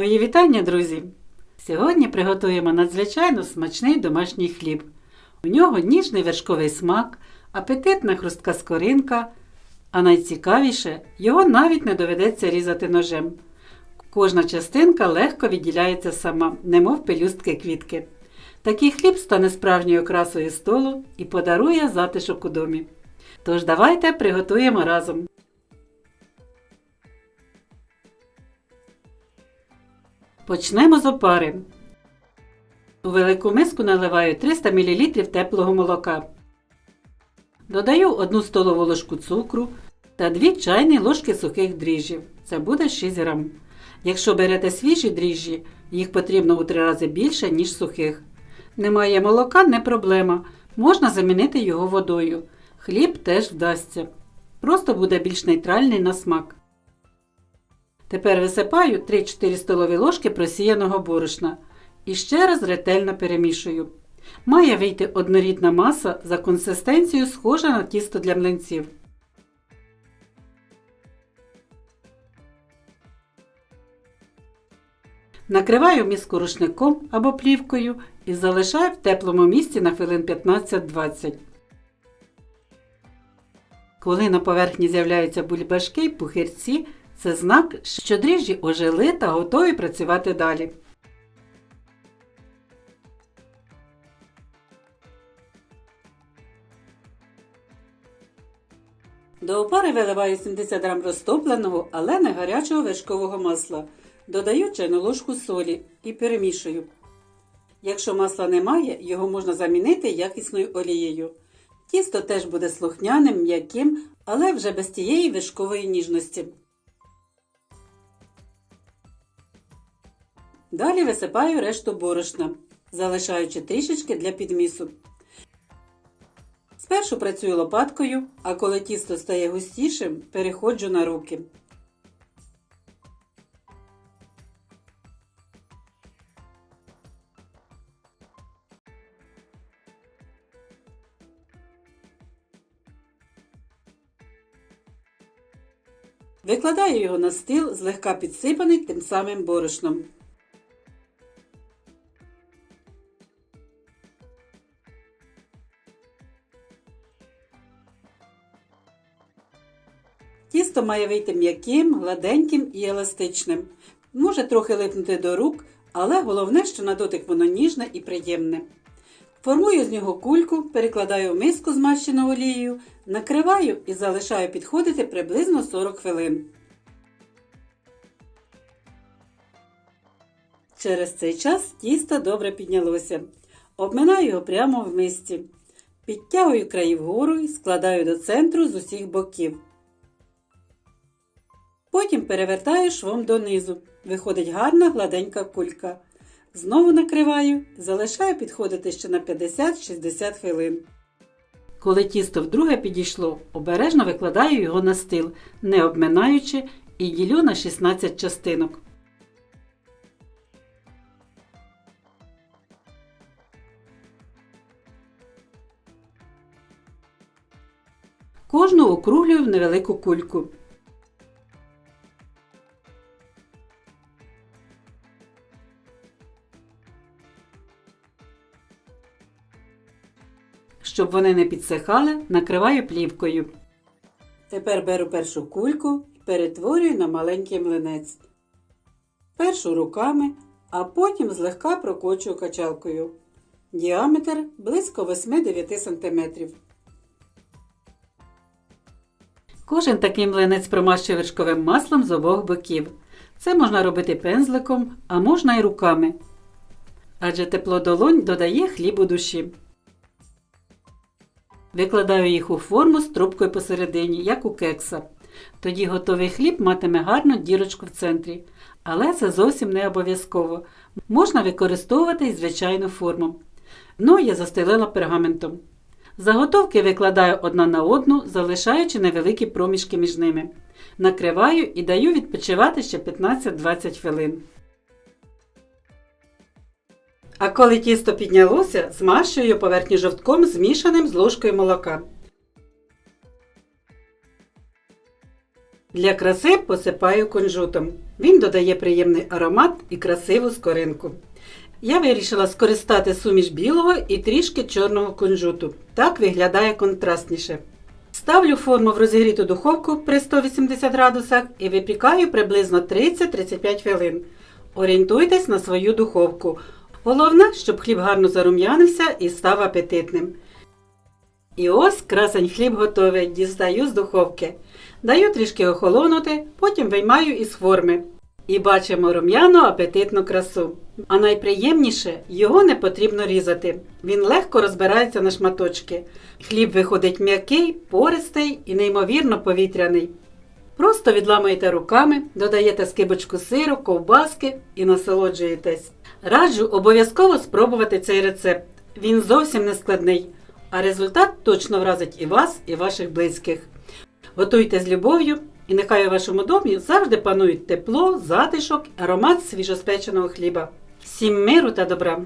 Мої вітання, друзі! Сьогодні приготуємо надзвичайно смачний домашній хліб. У нього ніжний вершковий смак, апетитна хрустка скоринка, а найцікавіше, його навіть не доведеться різати ножем. Кожна частинка легко відділяється сама, немов пелюстки квітки. Такий хліб стане справжньою окрасою столу і подарує затишок у домі. Тож давайте приготуємо разом. Почнемо з опари. У велику миску наливаю 300 мл теплого молока. Додаю 1 столову ложку цукру та 2 чайні ложки сухих дріжджів. Це буде 6 грам. Якщо берете свіжі дріжджі, їх потрібно у 3 рази більше, ніж сухих. Немає молока не проблема. Можна замінити його водою. Хліб теж вдасться. Просто буде більш нейтральний на смак. Тепер висипаю 3-4 столові ложки просіяного борошна і ще раз ретельно перемішую. Має вийти однорідна маса за консистенцією схожа на тісто для млинців. Накриваю миску рушником або плівкою і залишаю в теплому місці на хвилин 15-20. Коли на поверхні з'являються бульбашки й пухирці, це знак, що дріжджі ожили та готові працювати далі. До опари виливаю 70 г розтопленого, але не гарячого вершкового масла. Додаю чайну ложку солі і перемішую. Якщо масла немає, його можна замінити якісною олією. Тісто теж буде слухняним, м'яким, але вже без тієї вишкової ніжності. Далі висипаю решту борошна, залишаючи трішечки для підмісу. Спершу працюю лопаткою, а коли тісто стає густішим, переходжу на руки. Викладаю його на стіл, злегка підсипаний тим самим борошном. Тісто має вийти м'яким, гладеньким і еластичним. Може трохи липнути до рук, але головне, що на дотик воно ніжне і приємне. Формую з нього кульку, перекладаю в миску змащену олією, накриваю і залишаю підходити приблизно 40 хвилин. Через цей час тісто добре піднялося. Обминаю його прямо в мисці. Підтягую краї вгору і складаю до центру з усіх боків. Потім перевертаю швом донизу. Виходить гарна гладенька кулька. Знову накриваю, залишаю підходити ще на 50-60 хвилин. Коли тісто вдруге підійшло, обережно викладаю його на стіл, не обминаючи, і ділю на 16 частинок. Кожну округлюю в невелику кульку. Щоб вони не підсихали, накриваю плівкою. Тепер беру першу кульку і перетворюю на маленький млинець. Першу руками, а потім злегка прокочую качалкою. Діаметр близько 8-9 см. Кожен такий млинець промащує вершковим маслом з обох боків. Це можна робити пензликом, а можна й руками. Адже тепло долонь додає хлібу душі. Викладаю їх у форму з трубкою посередині, як у кекса. Тоді готовий хліб матиме гарну дірочку в центрі. Але це зовсім не обов'язково. Можна використовувати й звичайну форму. Ну, я застелила пергаментом. Заготовки викладаю одна на одну, залишаючи невеликі проміжки між ними. Накриваю і даю відпочивати ще 15-20 хвилин. А коли тісто піднялося, змащую поверхню жовтком, змішаним з ложкою молока. Для краси посипаю кунжутом. Він додає приємний аромат і красиву скоринку. Я вирішила скористати суміш білого і трішки чорного кунжуту. Так виглядає контрастніше. Ставлю форму в розігріту духовку при 180 градусах і випікаю приблизно 30-35 хвилин. Орієнтуйтесь на свою духовку. Головне, щоб хліб гарно зарум'янився і став апетитним. І ось красень хліб готовий, дістаю з духовки. Даю трішки охолонути, потім виймаю із форми. І бачимо рум'яну апетитну красу. А найприємніше його не потрібно різати. Він легко розбирається на шматочки. Хліб виходить м'який, пористий і неймовірно повітряний. Просто відламуєте руками, додаєте скибочку сиру, ковбаски і насолоджуєтесь. Раджу обов'язково спробувати цей рецепт. Він зовсім не складний, а результат точно вразить і вас, і ваших близьких. Готуйте з любов'ю, і нехай у вашому домі завжди панують тепло, затишок, аромат свіжоспеченого хліба. Всім миру та добра!